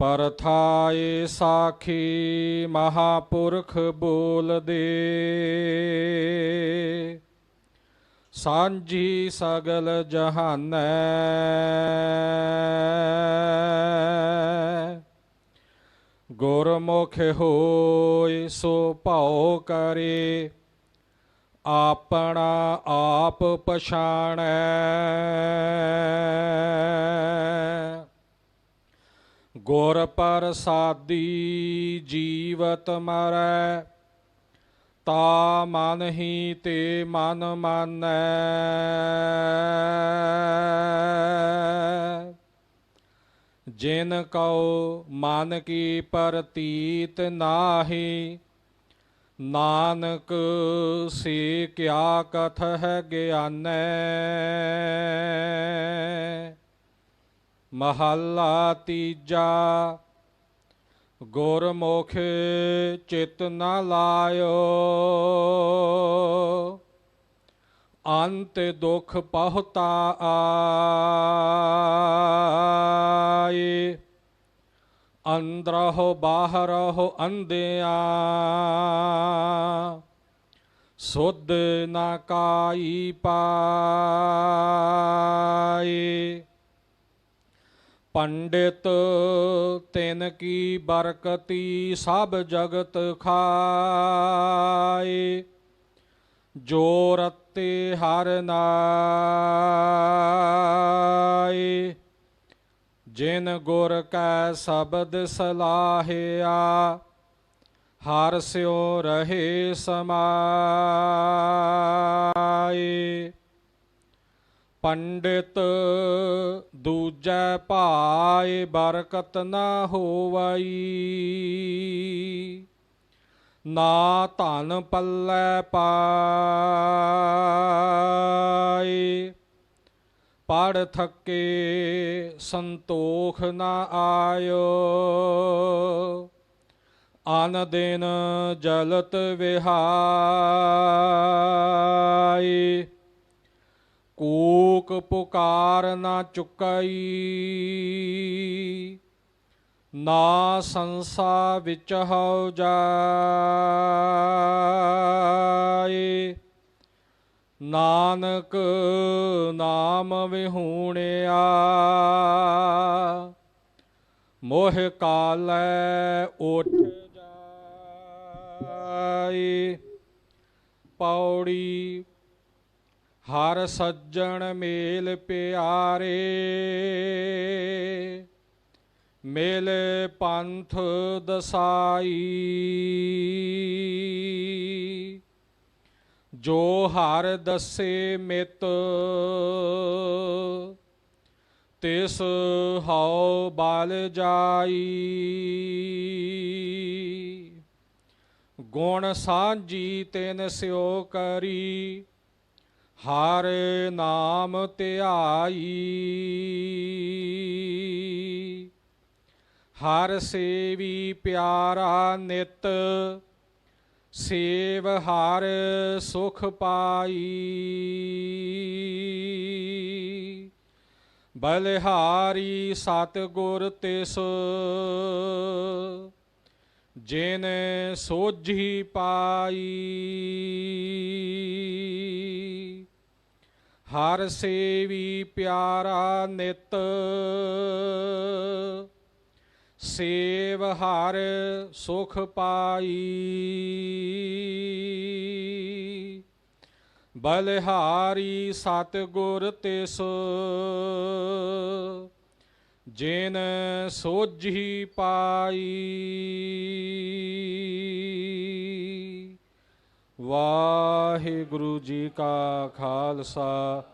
ਪਰਥਾਏ ਸਾਖੀ ਮਹਾਪੁਰਖ ਬੋਲਦੇ। ਸਾਂਝੀ ਸਗਲ ਜਹਾਨੈ। ਗੁਰਮੁਖ ਹੋਏ ਸੋ ਭਾਉ ਕਰੇ। ਆਪਣਾ ਆਪ ਪਛਾਣੈ। ਗੁਰ ਪ੍ਰਸਾਦੀ ਜੀਵਤ ਮਰੈ, ਤਾ ਮਨ ਹੀ ਤੇ ਮਨ ਮਾਨੈ। ਜਿਨ ਕਉ ਮਨ ਕੀ ਪ੍ਰਤੀਤ ਨਾਹੀ, ਨਾਨਕ ਸੇ ਕਿਆ ਕਥ ਹੈ ਗਿਆਨੈ। ਮਹੱਲਾ ਤੀਜਾ, ਗੁਰਮੁਖ ਚਿਤ ਨਾ ਲਾਇਓ। ਅੰਤ ਦੁਖ ਪਹੁਤਾ ਆਏ ਅੰਦਰਹੁ ਬਾਹਰਹੁ ਅੰਧਿਆ। ਸੁਧ ਨਾ ਕਾਈ ਪਾਏ ਪੰਡਿਤ ਤਿਨ ਕੀ ਬਰਕਤੀ ਸਭ ਜਗਤ ਖਾਏ, ਜੋ ਰਤੇ ਹਰ ਨਾਏ। ਜਿਨ ਗੁਰ ਕੈ ਸ਼ਬਦ ਸਲਾਹਿਆ, ਹਰ ਸਿਉ ਰਹੇ ਸਮਾਏ। ਪੰਡਿਤ ਦੂਜੈ ਭਾਏ ਬਰਕਤ ਨਾ ਹੋਵਈ। ਨਾ ਧਨ ਪੱਲੇ ਪਾਏ ਪੜ ਥੱਕੇ ਸੰਤੋਖ ਨਾ ਆਇਓ। ਆਨ ਦਿਨ ਜਲਤ ਵਿਹਾਈ ਕੂਕ ਪੁਕਾਰ ਨਾ ਚੁਕਈ। ਨਾ ਸੰਸਾ ਵਿੱਚ ਹਉ ਜਾਏ। ਨਾਨਕ ਨਾਮ ਵਿਹੂਣਿਆ। ਮੋਹ ਕਾਲੈ ਉਠ ਜਾਏ। ਪੌੜੀ ਹਰ ਸੱਜਣ ਮੇਲ ਪਿਆਰੇ, ਮੇਲ ਪੰਥ ਦਸਾਈ। ਜੋ ਹਰ ਦੱਸੇ ਮਿਤ, ਤਿਸ ਹਉ ਬਲ ਜਾਈ। ਗੁਣ ਸਾਂਝੀ ਤੈਨ ਸਿਓ ਕਰੀ ਹਰ ਨਾਮ ਧਿਆਈ। ਹਰ ਸੇਵੀ ਪਿਆਰਾ ਨਿਤ, ਸੇਵ ਹਰ ਸੁਖ ਪਾਈ। ਬਲਿਹਾਰੀ ਸਤ ਗੁਰ ਤਿਸ, ਜਿਨ ਸੋਝੀ ਪਾਈ। ਹਰ ਸੇਵੀ ਪਿਆਰਾ ਨਿਤ ਸੇਵ ਹਰ ਸੁਖ ਪਾਈ। ਬਲਿਹਾਰੀ ਸਤਿਗੁਰ ਤਿਸ ਜਿਨ ਸੋਝੀ ਪਾਈ। ਵਾਹਿਗੁਰੂ ਜੀ ਕਾ ਖਾਲਸਾ,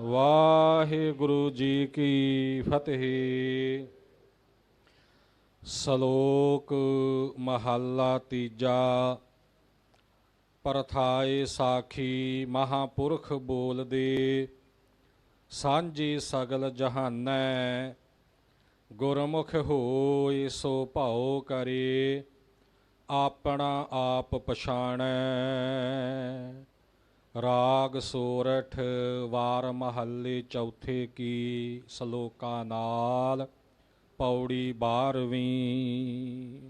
ਵਾਹਿਗੁਰੂ ਜੀ ਕੀ ਫਤਿਹ। ਸ਼ਲੋਕ ਮਹੱਲਾ ਤੀਜਾ, ਪਰਥਾਏ ਸਾਖੀ ਮਹਾਪੁਰਖ ਬੋਲਦੇ, ਸਾਂਝੀ ਸਗਲ ਜਹਾਨੈ, ਗੁਰਮੁਖ ਹੋਏ ਸੋ ਭਾਉ ਕਰੇ। ਆਪਣਾ ਆਪ ਪਛਾਣੈ। ਰਾਗ ਸੋਰਠ ਵਾਰ ਮਹੱਲੇ ਚੌਥੇ ਕੀ ਸ਼ਲੋਕਾਂ ਨਾਲ ਪੌੜੀ 12ਵੀਂ